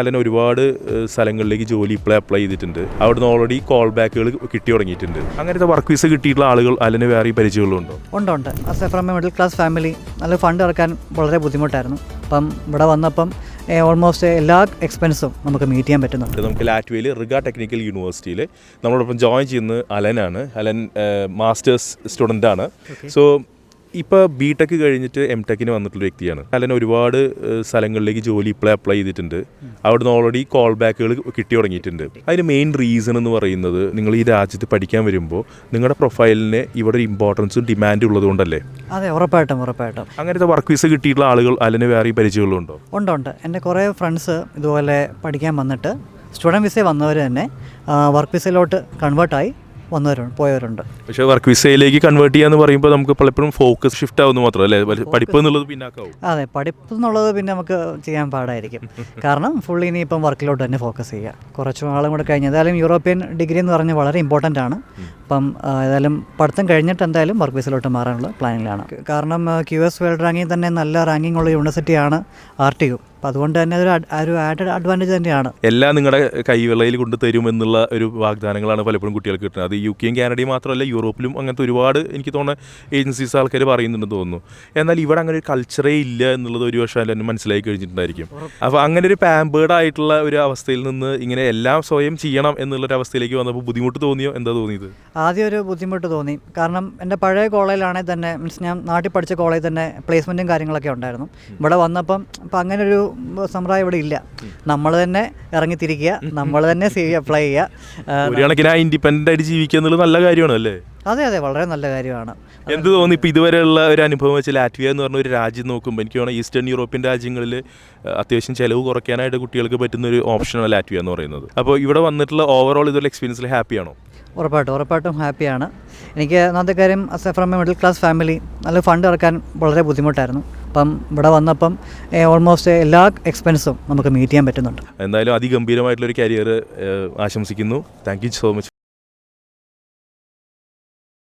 Allen ഒരുപാട് സ്ഥലങ്ങളിലേക്ക് ജോലി ഇപ്പോഴേ അപ്ലൈ ചെയ്തിട്ടുണ്ട്. അവിടുന്ന് ഓൾറെഡി കോൾ ബാക്കുകൾ കിട്ടി തുടങ്ങിയിട്ടുണ്ട്. അങ്ങനത്തെ വർക്ക് വിസ കിട്ടിയിട്ടുള്ള ആളുകൾ അലന് വേറെ പരിചയങ്ങളുണ്ടോ? ഉണ്ട് ഉണ്ട്. From a middle class family നല്ല ഫണ്ട് ഇറക്കാൻ വളരെ ബുദ്ധിമുട്ടായിരുന്നു. അപ്പം ഇവിടെ വന്നപ്പം ഓൾമോസ്റ്റ് എല്ലാ എക്സ്പെൻസും നമുക്ക് മീറ്റ് ചെയ്യാൻ പറ്റുന്നുണ്ട്. നമുക്ക് ലാറ്റ്വയിൽ റിഗ ടെക്നിക്കൽ യൂണിവേഴ്സിറ്റിയിൽ നമ്മളോടൊപ്പം ജോയിൻ ചെയ്യുന്നത് അലനാണ്. അലൻ മാസ്റ്റേഴ്സ് സ്റ്റുഡന്റ് ആണ്. സോ ഇപ്പോൾ ബി ടെക് കഴിഞ്ഞിട്ട് എം ടെക്കിന് വന്നിട്ടുള്ള വ്യക്തിയാണ്. അലൻ ഒരുപാട് സ്ഥലങ്ങളിലേക്ക് ജോലി ഇപ്പോൾ അപ്ലൈ ചെയ്തിട്ടുണ്ട്. അവിടുന്ന് ഓൾറെഡി കോൾ ബാക്കുകൾ കിട്ടി തുടങ്ങിയിട്ടുണ്ട്. അതിന് മെയിൻ റീസൺ എന്ന് പറയുന്നത് നിങ്ങൾ ഈ രാജ്യത്ത് പഠിക്കാൻ വരുമ്പോൾ നിങ്ങളുടെ പ്രൊഫൈലിന് ഇവിടെ ഒരു ഇമ്പോർട്ടൻസും ഡിമാൻഡും ഉള്ളതുകൊണ്ടല്ലേ? അതെ ഉറപ്പായിട്ടും ഉറപ്പായിട്ടും. അങ്ങനത്തെ വർക്ക് വിസ കിട്ടിയിട്ടുള്ള ആളുകൾ അലന് വേറെ പരിചയങ്ങളുണ്ടോ ഉണ്ട്? ഉണ്ട് എന്റെ കുറേ ഫ്രണ്ട്സ് ഇതുപോലെ പഠിക്കാൻ വന്നിട്ട് സ്റ്റുഡന്റ് വിസ വന്നവർ തന്നെ വർക്ക് വിസയിലോട്ട് കൺവേർട്ടായി വന്നവരുണ്ട് പോയവരുണ്ട്. പക്ഷേ വർക്ക് വിസയിലേക്ക് കൺവേർട്ട് ചെയ്യാന്ന് പറയുമ്പോൾ നമുക്ക് പലപ്പോഴും ഫോക്കസ് ഷിഫ്റ്റ് ആവുന്നു മാത്രമല്ലേ പഠിപ്പ് എന്നുള്ളത് പിന്നാക്കാവും. അതെ പഠിപ്പ് എന്നുള്ളത് പിന്നെ നമുക്ക് ചെയ്യാൻ പാടായിരിക്കും. കാരണം ഫുള്ളി ഇനിയിപ്പം വർക്കിലോട്ട് തന്നെ ഫോക്കസ് ചെയ്യുക. കുറച്ച് നാളും കൂടെ കഴിഞ്ഞ് ഏതായാലും യൂറോപ്യൻ ഡിഗ്രി എന്ന് പറഞ്ഞാൽ വളരെ ഇമ്പോർട്ടന്റ് ആണ്. അപ്പം ഏതായാലും പഠിത്തം കഴിഞ്ഞിട്ട് എന്തായാലും വർക്ക് വിസയിലോട്ട് മാറാനുള്ള പ്ലാനിലാണ് കാരണം ക്യു എസ് വേൾഡ് റാങ്കിങ് തന്നെ നല്ല റാങ്കിങ് ഉള്ള യൂണിവേഴ്സിറ്റിയാണ് ആർ ടി യു അപ്പം അതുകൊണ്ട് തന്നെ അതൊരു ഒരു ആഡഡ് അഡ്വാന്റേജ് തന്നെയാണ്. എല്ലാം നിങ്ങളുടെ കൈവിളയിൽ കൊണ്ട് തരുമെന്നുള്ള ഒരു വാഗ്ദാനങ്ങളാണ് പലപ്പോഴും കുട്ടികൾക്ക് കിട്ടുന്നത്. അത് യു കെയും കാനഡയും മാത്രമല്ല യൂറോപ്പിലും അങ്ങനത്തെ ഒരുപാട് എനിക്ക് തോന്നുന്ന ഏജൻസീസ് ആൾക്കാർ പറയുന്നുണ്ടെന്ന് തോന്നുന്നു. എന്നാൽ ഇവിടെ അങ്ങനെ ഒരു കൾച്ചറേ ഇല്ല എന്നുള്ളത് ഒരു വർഷം എന്നെ മനസ്സിലാക്കി കഴിഞ്ഞിട്ടുണ്ടായിരിക്കും. അപ്പോൾ അങ്ങനെ ഒരു പാമ്പേർഡ് ആയിട്ടുള്ള ഒരു അവസ്ഥയിൽ നിന്ന് ഇങ്ങനെ എല്ലാം സ്വയം ചെയ്യണം എന്നുള്ളൊരു അവസ്ഥയിലേക്ക് വന്നപ്പോൾ ബുദ്ധിമുട്ട് തോന്നിയോ? എന്താ തോന്നിയത്? ആദ്യം ഒരു ബുദ്ധിമുട്ട് തോന്നി. കാരണം എന്റെ പഴയ കോളേജിലാണെങ്കിൽ തന്നെ മീൻസ് ഞാൻ നാട്ടിൽ പഠിച്ച കോളേജിൽ തന്നെ പ്ലേസ്മെന്റും കാര്യങ്ങളൊക്കെ ഉണ്ടായിരുന്നു. ഇവിടെ വന്നപ്പം അപ്പം അങ്ങനെ ഒരു സമ്പ്രദായം ഇവിടെ ഇല്ല. നമ്മൾ തന്നെ ഇറങ്ങിത്തിരിക്കുക നമ്മൾ തന്നെ സി വി അപ്ലൈ ചെയ്യുക ഇൻഡിപെൻഡന്റ് ആയിട്ട് ജീവിക്കുക എന്നുള്ളത് നല്ല കാര്യമാണ് അല്ലേ? അതെ അതെ വളരെ നല്ല കാര്യമാണ്. എന്ത് തോന്നി ഇപ്പോൾ ഇതുവരെയുള്ള ഒരു അനുഭവം വെച്ച് ലാറ്റ്വിയ എന്ന് പറഞ്ഞ ഒരു രാജ്യം നോക്കുമ്പോൾ എനിക്ക് തോന്നുന്നു ഈസ്റ്റേൺ യൂറോപ്യൻ രാജ്യങ്ങളിൽ അത്യാവശ്യം ചിലവ് കുറയ്ക്കാനായിട്ട് കുട്ടികൾക്ക് പറ്റുന്ന ഒരു ഓപ്ഷനാണ് ലാറ്റ്വിയ എന്ന് പറയുന്നത്. അപ്പോൾ ഇവിടെ വന്നിട്ടുള്ള ഓവറോൾ ഇതുള്ള എക്സ്പീരിയൻസിൽ ഹാപ്പിയാണോ ഉറപ്പായിട്ടും ഉറപ്പായിട്ടും ഹാപ്പിയാണ് എനിക്ക് ഒന്നാമത്തെ കാര്യം from a middle class family നല്ല ഫണ്ട് ഇറക്കാൻ വളരെ ബുദ്ധിമുട്ടായിരുന്നു. അപ്പം ഇവിടെ വന്നപ്പം ഓൾമോസ്റ്റ് എല്ലാ എക്സ്പെൻസും നമുക്ക് മീറ്റ് ചെയ്യാൻ പറ്റുന്നുണ്ട്. എന്തായാലും അതിഗംഭീരമായിട്ടുള്ള ഒരു കരിയർ ആശംസിക്കുന്നു. Thank you so much